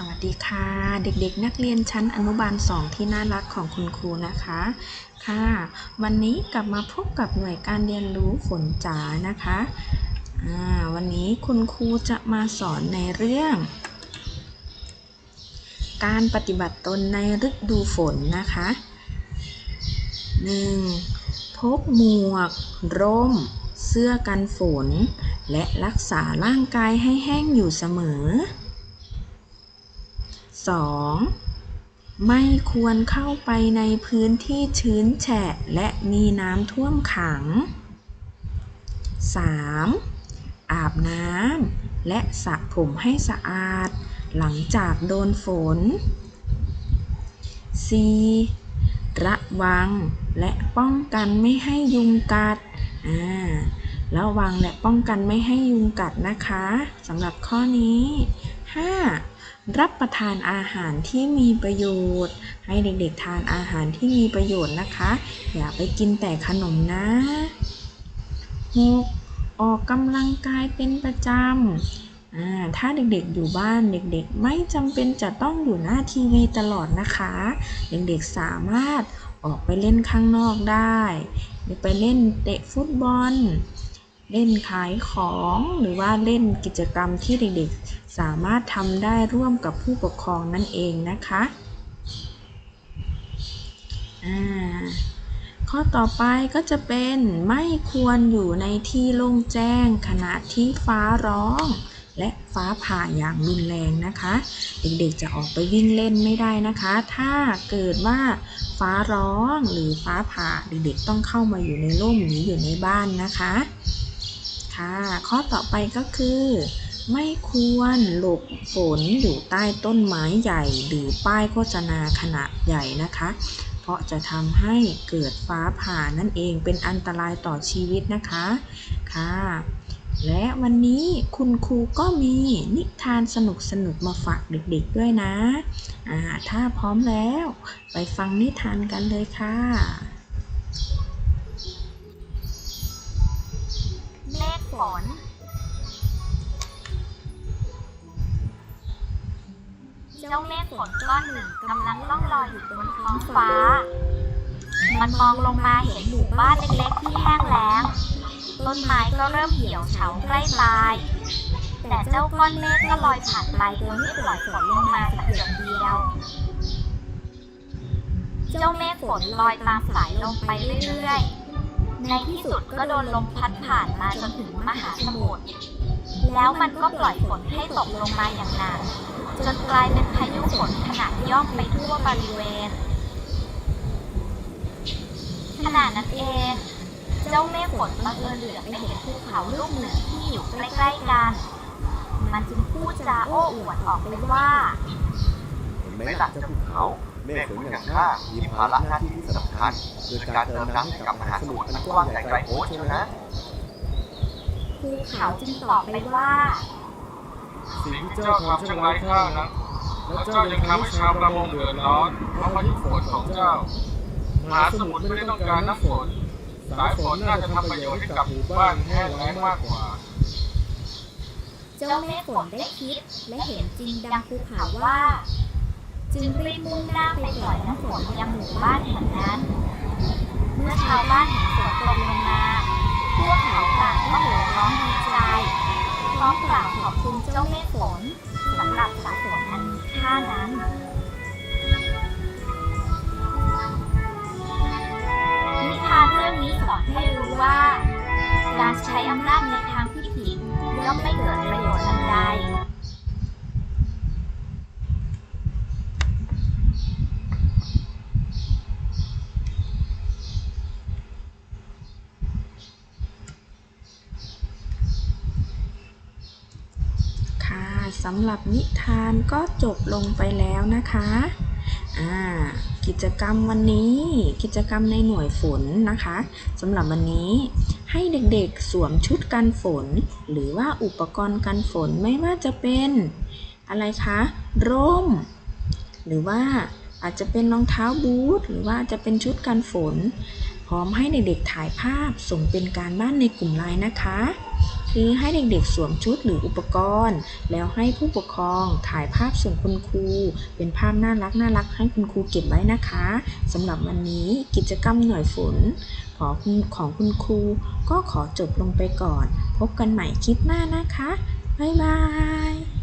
สวัสดีค่ะ เด็กๆ นักเรียนชั้นอนุบาล2ที่น่ารักของคุณครูนะคะ ค่ะ วันนี้กลับมาพบกับหน่วยการเรียนรู้ฝนจ๋านะคะวันนี้คุณครูจะมาสอนในเรื่อง การปฏิบัติตนในฤดูฝนนะคะ 1. พกหมวก ร่ม เสื้อกันฝน และรักษาร่างกายให้แห้งอยู่เสมอ 2. ไม่ควรเข้าไปในพื้นที่ชื้นแฉะและมีน้ำท่วมขัง 3. อาบน้ำและสระผมให้สะอาด หลังจากโดนฝน 4. ระวังและป้องกันไม่ให้ยุงกัด อ่า ระวังและป้องกันไม่ให้ยุงกัดนะคะสำหรับข้อนี้ 5. รับประทานอาหารที่มีประโยชน์ ให้เด็กๆทานอาหารที่มีประโยชน์นะคะ อย่าไปกินแต่ขนมนะ 6. ออกกำลังกายเป็นประจำถ้าเด็กๆอยู่บ้านเด็กๆ ไม่จำเป็นจะต้องอยู่หน้าทีวีตลอดนะคะ เด็กๆสามารถออกไปเล่นข้างนอกได้ ไปเล่นเตะฟุตบอล เล่นขายของหรือว่าเล่นกิจกรรมที่เด็กๆ สามารถทำได้ร่วมกับผู้ปกครองนั่นเองนะคะข้อต่อไปก็จะเป็นไม่ควรอยู่ในที่โล่งแจ้ง ขณะที่ฟ้าร้อง และฟ้าผ่าอย่างรุนแรงนะคะ เด็กๆจะออกไปวิ่งเล่นไม่ได้นะคะ ถ้าเกิดว่าฟ้าร้องหรือฟ้าผ่าเด็กๆต้องเข้ามาอยู่ในร่มหรืออยู่ในบ้านนะคะ ค่ะ ข้อต่อไปก็คือ ไม่ควรหลบฝนอยู่ใต้ต้นไม้ใหญ่หรือป้ายโฆษณาขนาดใหญ่นะคะ เพราะจะทำให้เกิดฟ้าผ่านั่นเองเป็นอันตรายต่อชีวิตนะคะค่ะและวันนี้คุณครูก็มีนิทานสนุกๆมาฝากเด็กๆด้วยนะ อ่า ถ้าพร้อมแล้ว ไปฟังนิทานกันเลยค่ะ เมฆฝนเจ้าเมฆฝนก้อนหนึ่งกำลังล่องลอยอยู่บนท้องฟ้า มันมองลงมาเห็นหมู่บ้านเล็กๆที่แห้งแล้ง ต้นไม้ก็เริ่มเหี่ยวเฉาใกล้ตาย แต่เจ้าก้อนเมฆก็ลอยผ่านไปโดยไม่ปล่อยฝนลงมาสักหยดเดียวเจ้าเมฆฝนลอยตามสายลมไปเรื่อยๆ ในที่สุดก็โดนลมพัดผ่านมาจนถึงมหาสมุทรแล้วมันก็ปล่อยฝนให้ตกลงมาอย่างหนักจนกลายเป็นพายุฝนขนาดย่อมไปทั่วบริเวณขณะนั้นเอง เจ้าเมฆฝนบังเอิญเหลือไปเห็นภูเขาลูกหนึ่งที่อยู่ใกล้ๆกัน มันจึงพูดจาโอ้อวดออกไปว่าเห็นไหมล่ะเจ้าภูเขา เมฆฝนอย่างข้ามีภาระหน้าที่ที่สำคัญคือการเติมน้ำให้กับมหาสมุทรอันกว้างใหญ่ไกลโพ้นนะภูเขาจึงตอบไปว่าสิ่งที่เจ้าทำช่างไร้ค่านะแล้วเจ้ายังทำให้ชาวประมงเดือดร้อนเพราะพายุฝนของเจ้ามหาสมุทรไม่ได้ต้องการน้ำฝน สายฝนน่าจะทำประโยชน์ให้กับหมู่บ้านแห้งแล้งมากกว่า เจ้าเมฆฝนได้คิดและเห็นจริงดังภูเขาว่า จึงรีบมุ่งหน้าไปปล่อยน้ำฝนยังหมู่บ้านแห่งนั้น เมื่อชาวบ้านเห็นฝนตกลงมา พวกเขาต่างก็โห่ร้องดีใจพร้อมกล่าวขอบคุณเจ้าเมฆฝนสำหรับสายฝนอันมีค่านั้นนิทานเรื่องนี้สอนให้รู้ว่า การใช้อำนาจในทางที่ผิดย่อมไม่เกิดประโยชน์อันใด ค่ะ สำหรับนิทานก็จบลงไปแล้วนะคะอ่ากิจกรรมวันนี้กิจกรรมในหน่วยฝนนะคะสำหรับวันนี้ให้เด็กๆสวมชุดกันฝน หรือว่าอุปกรณ์กันฝนไม่ว่าจะเป็นอะไรคะร่ม หรือว่าอาจจะเป็นรองเท้าบูทหรือว่าจะเป็นชุดกันฝน พร้อมให้เด็กๆถ่ายภาพส่งเป็นการบ้านในกลุ่มไลน์นะคะ คือให้เด็กๆสวมชุดหรืออุปกรณ์ แล้วให้ผู้ปกครองถ่ายภาพส่งคุณครู เป็นภาพน่ารักน่ารักให้คุณครูเก็บไว้นะคะสำหรับวันนี้กิจกรรมหน่วยฝนขอของคุณครู ก็ขอจบลงไปก่อน พบกันใหม่คลิปหน้านะคะ บ๊ายบาย